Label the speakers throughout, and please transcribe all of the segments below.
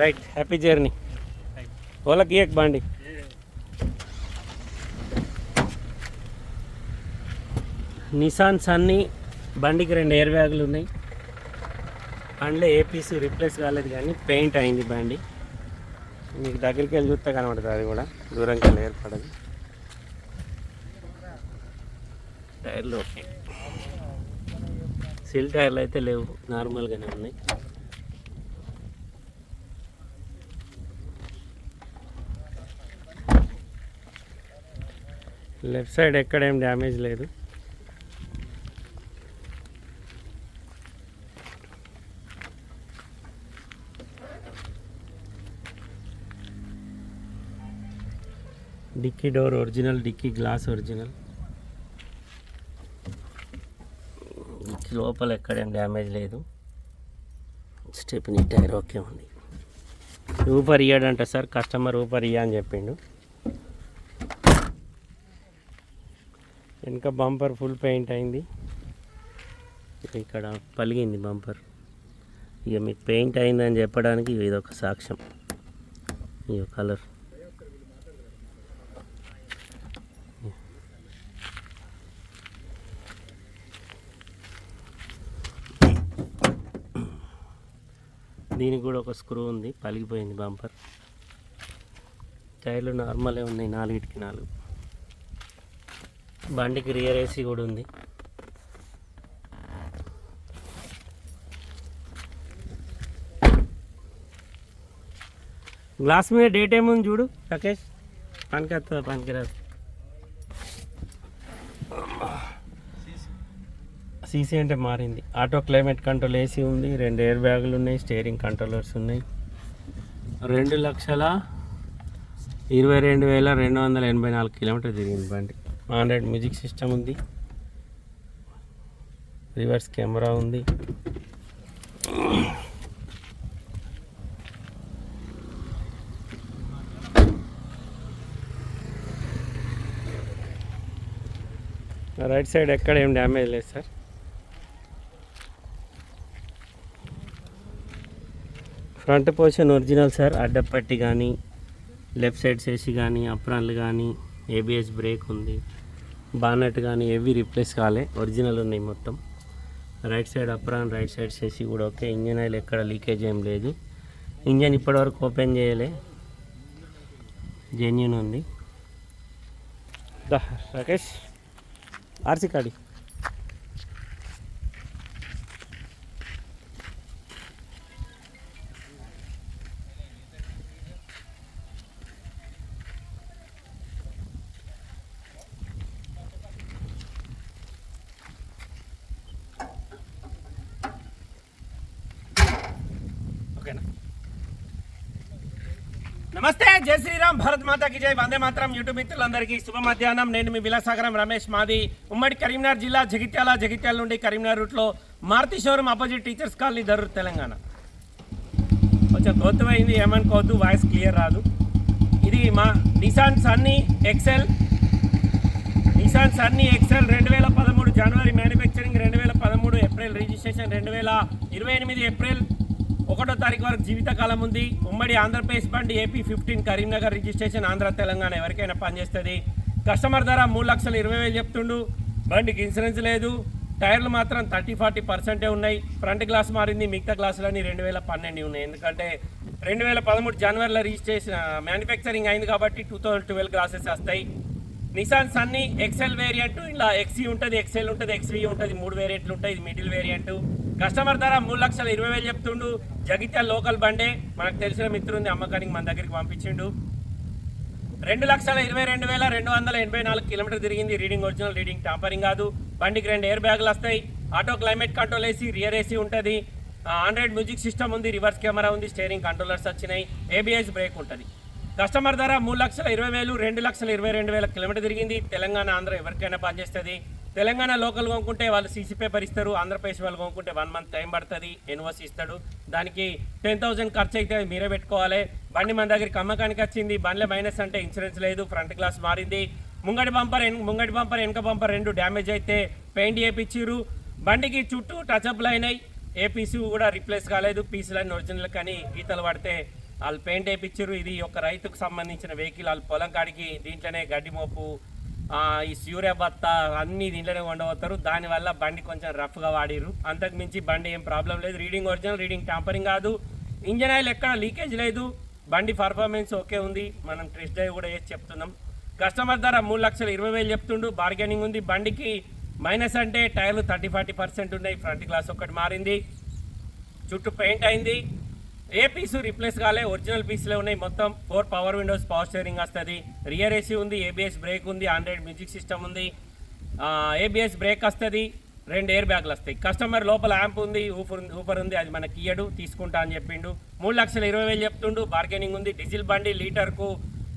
Speaker 1: Right happy journey ఓలకి ఇయ్యకు బండి. నిసాన్ సన్నీ బండికి రెండు ఎయిర్ బ్యాగులు ఉన్నాయి. బండిలో ఏపీసీ రిప్లేస్ కాలేదు కానీ పెయింట్ అయింది బండి. మీకు దగ్గరికి వెళ్ళి చూస్తే కనబడుతుంది అది కూడా. దూరంకి వెళ్ళి ఏర్పడదు. టైర్లు ఓకే. సిల్ టైర్లు అయితే లేవు నార్మల్గానే ఉన్నాయి. లెఫ్ట్ సైడ్ ఎక్కడేం డ్యామేజ్ లేదు. Dickey door original dickey glass original dickey లోపల ఎక్కడేం డ్యామేజ్ లేదు. స్టెప్నీ టైర్ ఓకే ఉంది. ఊపర్ ఇయ్యాడంట సార్ కస్టమర్ ఊపర్ ఇయ్య అని చెప్పిండు. వెనక బంపర్ ఫుల్ పెయింట్ అయింది. ఇక్కడ పలిగింది బంపర్. ఇక మీకు పెయింట్ అయిందని చెప్పడానికి ఇది ఒక సాక్ష్యం. ఈ కలర్. దీనికి కూడా ఒక స్క్రూ ఉంది పలిగిపోయింది బంపర్. టైర్లు నార్మలే ఉన్నాయి నాలుగిటికి నాలుగు. బండికి రియర్ ఏసీ కూడా ఉంది. గ్లాస్ మీద డేట్ ఏముంది చూడు రాకేష్? పనికి పనికిరాదు పనికి రాదు సీసీ అంటే మారింది. ఆటో క్లైమేట్ కంట్రోల్ ఏసీ ఉంది రెండు ఎయిర్ బ్యాగులు ఉన్నాయి స్టీరింగ్ కంట్రోలర్స్ ఉన్నాయి. రెండు లక్షల ఇరవై రెండు వేల రెండు వందల ఎనభై నాలుగు కిలోమీటర్ తిరిగింది బండి. ఆండ్రాయిడ్ మ్యూజిక్ సిస్టమ్ ఉంది. రివర్స్ కెమెరా ఉంది. రైట్ సైడ్ ఎక్కడ ఏం డ్యామేజ్ లేదు sir. Front portion original sir. అడ్డపట్టి కానీ లెఫ్ట్ సైడ్ చేసి కానీ అప్రాన్లు కానీ ఏబిఎస్ బ్రేక్ ఉంది. బానెట్ కానీ ఏవి రీప్లేస్ కాలే. ఒరిజినల్ ఉన్నాయి మొత్తం. Right side apron right side చేసి కూడా ఓకే. ఇంజన్ ఆయిల్ ఎక్కడ లీకేజ్ ఏం లేదు. ఇంజన్ ఇప్పటివరకు ఓపెన్ చేయలే. జెన్యున్ ఉంది. రాకేష్. ఆర్సీ కాడి. నమస్తే జై శ్రీరామ్ భారత్ మాతాకి జై. వందే మాత్రం యూట్యూబ్ మిత్రులందరికీ శుభ మధ్యాహ్నం నేను మీ విలాసాగరం రమేష్ మాది. ఉమ్మడి కరీంనగర్ జిల్లా జగిత్యాల జగిత్యాల నుండి కరీంనగర్ రూట్లో Maruti showroom opposite teachers colony Darur Telangana. కొంచెం గొంతువైంది ఏమనుకోవద్దు వాయిస్ క్లియర్ రాదు. ఇది మా Nissan Sunny XL Nissan Sunny XL రెండు వేల పదమూడు జనవరి మ్యానుఫ్యాక్చరింగ్ రెండు వేల పదమూడు ఏప్రిల్ రిజిస్ట్రేషన్ రెండు వేల ఇరవై ఎనిమిది ఏప్రిల్ ఒకటో తారీఖు వరకు జీవితకాలం ఉంది. ఉమ్మడి ఆంధ్రప్రదేశ్ బండి AP fifteen Karimnagar registration Andhra Telangana ఎవరికైనా పనిచేస్తుంది. కస్టమర్ ధర మూడు లక్షలు ఇరవై వేలు చెప్తుండు. బండికి ఇన్సూరెన్స్ లేదు. టైర్లు మాత్రం థర్టీ ఫార్టీ పర్సెంటే ఉన్నాయి. ఫ్రంట్ గ్లాస్ మారింది మిగతా గ్లాసులన్నీ రెండు వేల పన్నెండు ఉన్నాయి. ఎందుకంటే రెండు వేల పదమూడు జనవరిలో రిజిస్ట్రేషన్ మ్యానుఫ్యాక్చరింగ్ అయింది కాబట్టి టూ థౌజండ్ ట్వెల్వ్ గ్లాసెస్ వస్తాయి. నిసాన్ సన్నీ ఎక్సెల్ వేరియంట్ ఇలా ఎక్సీ ఉంటుంది ఎక్సెల్ ఉంటుంది ఎక్స్వీ ఉంటుంది మూడు వేరియంట్లు ఉంటాయి ఇది మిడిల్ వేరియంట్ కస్టమర్ ధర మూడు లక్షల ఇరవై వేలు చెప్తుండు. జగిత్యాల లోకల్ బండే. మనకు తెలిసిన మిత్రుంది అమ్మకానికి మన దగ్గరికి పంపించిండు. రెండు లక్షల ఇరవై రెండు వేల రెండు వందల ఎనభై నాలుగు కిలోమీటర్ తిరిగింది. రీడింగ్ ఒరిజినల్ రీడింగ్ టాంపరింగ్ కాదు. బండికి రెండు ఎయిర్ బ్యాగులు వస్తాయి. Auto climate control AC rear AC ఉంటుంది. ఆండ్రాయిడ్ మ్యూజిక్ సిస్టమ్ ఉంది రివర్స్ కెమెరా ఉంది స్టేరింగ్ కంట్రోలర్స్ వచ్చినాయి ఏబిఎస్ బ్రేక్ ఉంటుంది. కస్టమర్ ధర మూడు లక్షల ఇరవై వేలు రెండు లక్షల ఇరవై రెండు వేల కిలోమీటర్ తిరిగింది. తెలంగాణ ఆంధ్ర ఎవరికైనా పనిచేస్తుంది. తెలంగాణ లోకల్ కొనుక్కుంటే వాళ్ళు సీసీ పేపర్ ఇస్తారు ఆంధ్రప్రదేశ్ వాళ్ళు కొనుక్కుంటే వన్ మంత్ టైం పడుతుంది ఎన్ఓసి ఇస్తాడు. దానికి టెన్ థౌసండ్ ఖర్చు అయితే మీరే పెట్టుకోవాలి. బండి మన దగ్గరికి అమ్మకానికి వచ్చింది బండ్ల మైనస్ అంటే ఇన్సూరెన్స్ లేదు ఫ్రంట్ గ్లాస్ మారింది. ముంగడి బంపర్ ఎన్- ముంగడి బంపర్ వెనక బంపర్ రెండు డ్యామేజ్ అయితే పెయింట్ వేయించారు బండికి చుట్టూ టచ్అప్లు అయినాయి. ఏ పీసు కూడా రిప్లేస్ కాలేదు. పీసులన్నీ ఒరిజినల్ కానీ గీతలు పడితే వాళ్ళు పెయింట్ వేయించారు ఇది ఒక రైతుకు సంబంధించిన వెహికల్ వాళ్ళు పొలం కాడికి దీంట్లోనే గడ్డి మోపు ఈ సూర్య బత్త అన్ని దీంట్లోనే వండబోతారు. దానివల్ల బండి కొంచెం రఫ్గా వాడిరు అంతకు మించి బండి ఏం ప్రాబ్లం లేదు. రీడింగ్ ఒరిజినల్ రీడింగ్ టాంపరింగ్ కాదు. ఇంజన్ ఆయిల్ ఎక్కడ లీకేజ్ లేదు. బండి పర్ఫార్మెన్స్ ఓకే ఉంది. మనం టెస్ట్ డ్రైవ్ కూడా చేసి చెప్తున్నాం. కస్టమర్ ధర మూడు లక్షల ఇరవై వేలు చెప్తుండు. బార్గెనింగ్ ఉంది. బండికి మైనస్ అంటే టైర్లు థర్టీ ఫార్టీ పర్సెంట్ ఉన్నాయి. ఫ్రంట్ గ్లాస్ ఒకటి మారింది. చుట్టూ పెయింట్ అయింది. ఏ పీసు రిప్లేస్ కాలే ఒరిజినల్ పీస్లో ఉన్నాయి. మొత్తం four power windows power steering వస్తుంది. రియర్ ఏసీ ఉంది ఏబిఎస్ బ్రేక్ ఉంది ఆండ్రాయిడ్ మ్యూజిక్ సిస్టమ్ ఉంది. ఏబిఎస్ బ్రేక్ వస్తుంది రెండు ఎయిర్ బ్యాగ్లు వస్తాయి. కస్టమర్ లోపల యాంప్ ఉంది ఊఫర్ ఉంది ఊఫర్ ఉంది అది మనకి ఇయ్యడు తీసుకుంటా అని చెప్పిండు. మూడు లక్షల ఇరవై వేలు చెప్తుండు బార్గెనింగ్ ఉంది డీజిల్ బండి లీటర్కు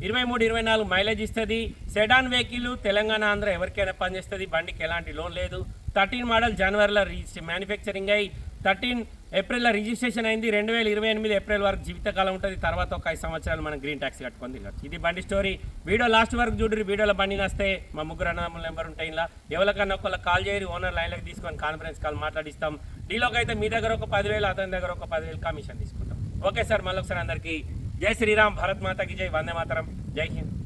Speaker 1: ఇరవై మూడు ఇరవై నాలుగు మైలేజ్ ఇస్తుంది. సెడాన్ వెహికల్ తెలంగాణ ఆంధ్ర ఎవరికైనా పనిచేస్తుంది బండికి ఎలాంటి లోన్ లేదు. థర్టీన్ మోడల్ జనవరిలో మ్యానుఫ్యాక్చరింగ్ అయ్యి థర్టీన్ ఏప్రిల్లో రిజిస్ట్రేషన్ అయింది. రెండు వేల ఇరవై ఎనిమిది ఏప్రిల్ వరకు జీవితకాలం ఉంటుంది. తర్వాత ఒక ఐదు సంవత్సరాలు మనం గ్రీన్ ట్యాక్స్ కట్టుకొని తిరగచ్చు ఇది బండి స్టోరీ. వీడియో లాస్ట్ వరకు చూడరు వీడియోలో బండి నస్తే మా ముగ్గురు అన్నదమ్ముల నెంబర్ ఉంటాయి ఇలా ఎవరికన్నా ఒకళ్ళ కాల్ చేయరు. ఓనర్ లైన్లోకి తీసుకొని కాన్ఫరెన్స్ కాల్ మాట్లాడిస్తాం. డీలోకి అయితే మీ దగ్గర ఒక పదివేలు అతని దగ్గర ఒక పదివేలు కమిషన్ తీసుకుంటాం. ఓకే సార్ మళ్ళీ ఒకసారి అందరికీ జై శ్రీరామ్. భరత్ మాతకి జై. వందే మాతరం. జై హింద్.